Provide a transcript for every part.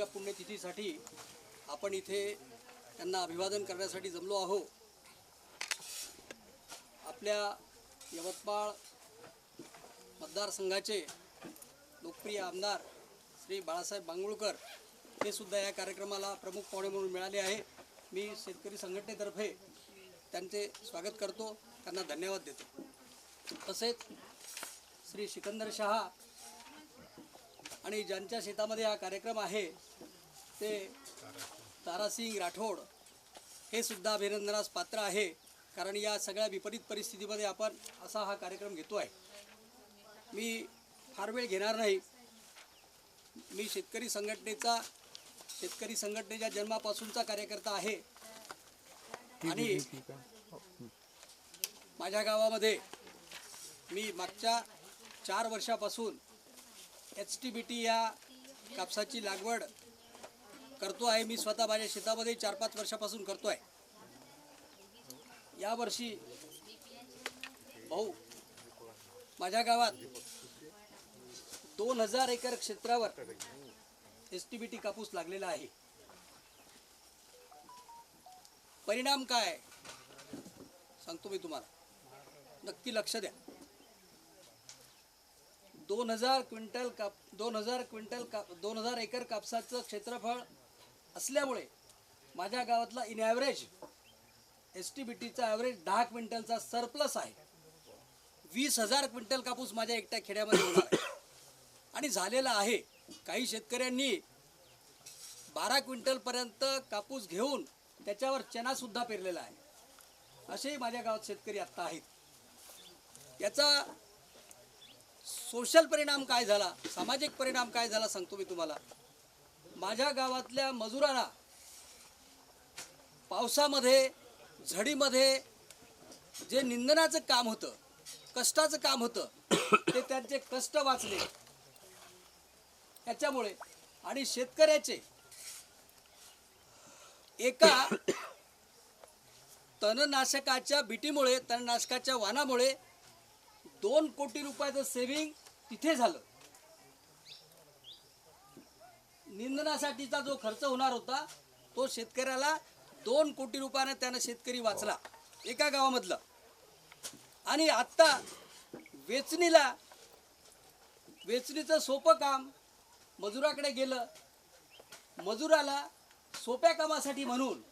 भव्य पुण्यतिथीसाठी आपण इथे त्यांना अभिवादन करण्यासाठी जमलो आहो आपल्या यवतमाळ मतदारसंघाचे लोकप्रिय आमदार श्री बाळासाहेब बांगुळकर हे सुद्धा या कार्यक्रमाला प्रमुख पाहुणे म्हणून मिळाले आहे. मी शेतकरी संघटनेतर्फे त्यांचे स्वागत करतो. त्यांना धन्यवाद देतो. तसेच श्री सिकंदर शहा आणि ज्यांच्या शेतामध्ये हा कार्यक्रम आहे ते तारासिंग राठोड हे सुद्धा अभिनंदनास पात्र आहे. कारण या सगळ्या विपरीत परिस्थितीमध्ये आपण असा हा कार्यक्रम घेतो आहे. मी फार वेळ घेणार नाही. मी शेतकरी संघटनेचा शेतकरी संघटनेच्या जन्मापासूनचा कार्यकर्ता आहे. आणि माझ्या गावामध्ये मी मागच्या चार वर्षापासून एच टी बी टी या कापसाची लागवड करतो आहे. मी स्वतः माझ्या शेतामध्ये चार पाच वर्षापासून करतो आहे यावर्षी भाऊ माझ्या गावात दोन हजार एकर क्षेत्रावर एस टी बी टी कापूस लागलेला आहे. परिणाम काय? सांगतो मी तुम्हाला. नक्की लक्ष द्या. दोन हजार क्विंटल काप दोन हजार क्विंटल काप दोन हजार एकर कापसाचं क्षेत्रफळ असल्यामुळे माझ्या गावातला in average S T B टीचा ॲव्हरेज दहा क्विंटलचा सरप्लस आहे. वीस हजार क्विंटल कापूस माझ्या एकट्या खेड्यामध्ये होणार आहे. आणि झालेला आहे. काही शेतकऱ्यांनी बारा क्विंटलपर्यंत कापूस घेऊन त्याच्यावर चनासुद्धा पेरलेला आहे. असेही माझ्या गावात शेतकरी आत्ता आहेत. याचा सोशल परिणाम काय झाला? सामाजिक परिणाम काय झाला सांगतो मी तुम्हाला. माझ्या गावातल्या मजुरांना पावसामध्ये झडीमध्ये जे निंदनाचं काम होतं कष्टाचं काम होतं ते त्यांचे कष्ट वाचले. याच्यामुळे आणि शेतकऱ्याचे एका तणनाशकाच्या बिटीमुळे तणनाशकाच्या वानामुळे दोन कोटी रुपयाचं सेव्हिंग तिथे झालं. निंदनासाठीचा जो खर्च होणार होता तो शेतकऱ्याला दोन कोटी रुपयानं त्यानं शेतकरी वाचला एका गावामधलं. आणि आत्ता वेचणीला वेचणीचं सोपं काम मजुराकडे गेलं. मजुराला सोप्या कामासाठी म्हणून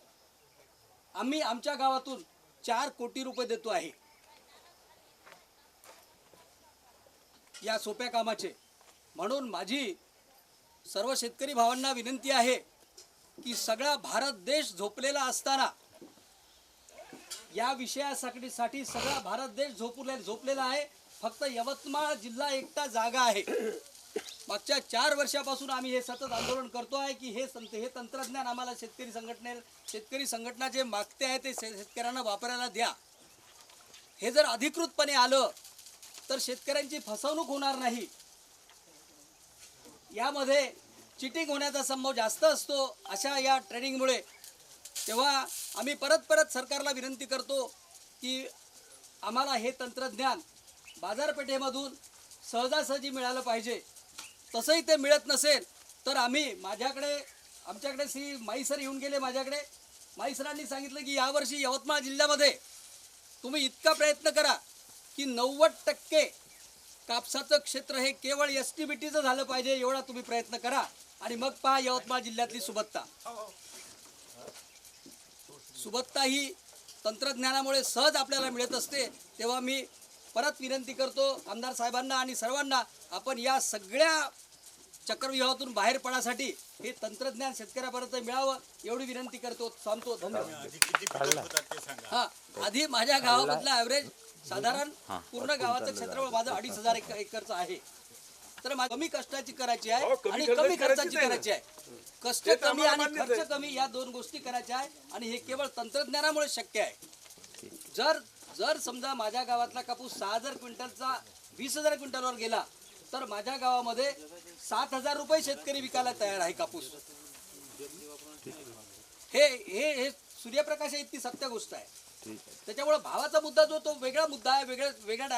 आम्ही आमच्या गावातून चार कोटी रुपये देतो आहे. या सोप्या कामाचे. म्हणून माझी सर्व शेतकरी भावांना विनंती आहे की सगळा भारत देश झोपलेला असताना या विषयासाठी साठी सगळा भारत देश झोपले झोपलेला आहे. फक्त यवतमाळ जिल्हा एकटा जागा आहे. मागच्या चार वर्षापासून आम्ही हे सतत आंदोलन करतो आहे की हे संत हे तंत्रज्ञान आम्हाला शेतकरी संघटने शेतकरी संघटना जे मागते आहे ते शे- शेतकऱ्यांना वापरायला द्या. हे जर अधिकृतपणे आलं तर शेतकऱ्यांची फसवणूक होणार नाही. यामध्ये चिटिंग होण्याचा संभव जास्त असतो अशा या ट्रेडिंगमुळे तेव्हा आम्ही परत परत सरकारला विनंती करतो की आम्हाला हे तंत्रज्ञान बाजारपेठेमधून सहजासहजी मिळालं पाहिजे. तसंही ते मिळत नसेल तर आम्ही माझ्याकडे आमच्याकडे श्री माई सर येऊन गेले माझ्याकडे. माई सरांनी सांगितलं की यावर्षी यवतमाळ जिल्ह्यामध्ये तुम्ही इतका प्रयत्न करा की नव्वद टक्के कापसाचं क्षेत्र हे केवळ एस टी बी टीचं झालं पाहिजे एवढा तुम्ही प्रयत्न करा. आणि मग पहा यवतमाळ जिल्ह्यातली सुबत्ता. सुबत्ता ही तंत्रज्ञानामुळे सहज आपल्याला मिळत असते. तेव्हा मी परत विनंती करतो आमदार साहेबांना आणि सर्वांना आपण या सगळ्या चक्रव्यूहातून बाहेर पडण्यासाठी हे तंत्रज्ञान शेतकऱ्यापर्यंत मिळावं एवढी विनंती करतो थांबतो धन्यवाद. हा आधी माझ्या गावामधला ॲव्हरेज साधारण पूर्ण गावाचं क्षेत्रफळ माझं अडीच हजार एक एकरचं आहे. तर कमी कष्टाची करायची आहे आणि कमी खर्चाची करायची आहे. कष्ट कमी आणि खर्च कमी या दोन गोष्टी करायच्या आहे आणि हे केवळ तंत्रज्ञानामुळे शक्य आहे. जर जर समजा माझ्या गावातला कापूस सहा हजार क्विंटलचा वीस हजार क्विंटलवर गेला तर माझ्या गावामध्ये सात हजार रुपये शेतकरी विकायला तयार आहे कापूस. हे हे हे सूर्यप्रकाश इतकी सत्य गोष्ट आहे. त्याच्यामुळे भावाचा मुद्दा जो तो वेगळा मुद्दा आहे वेगळ्या वेगळ्या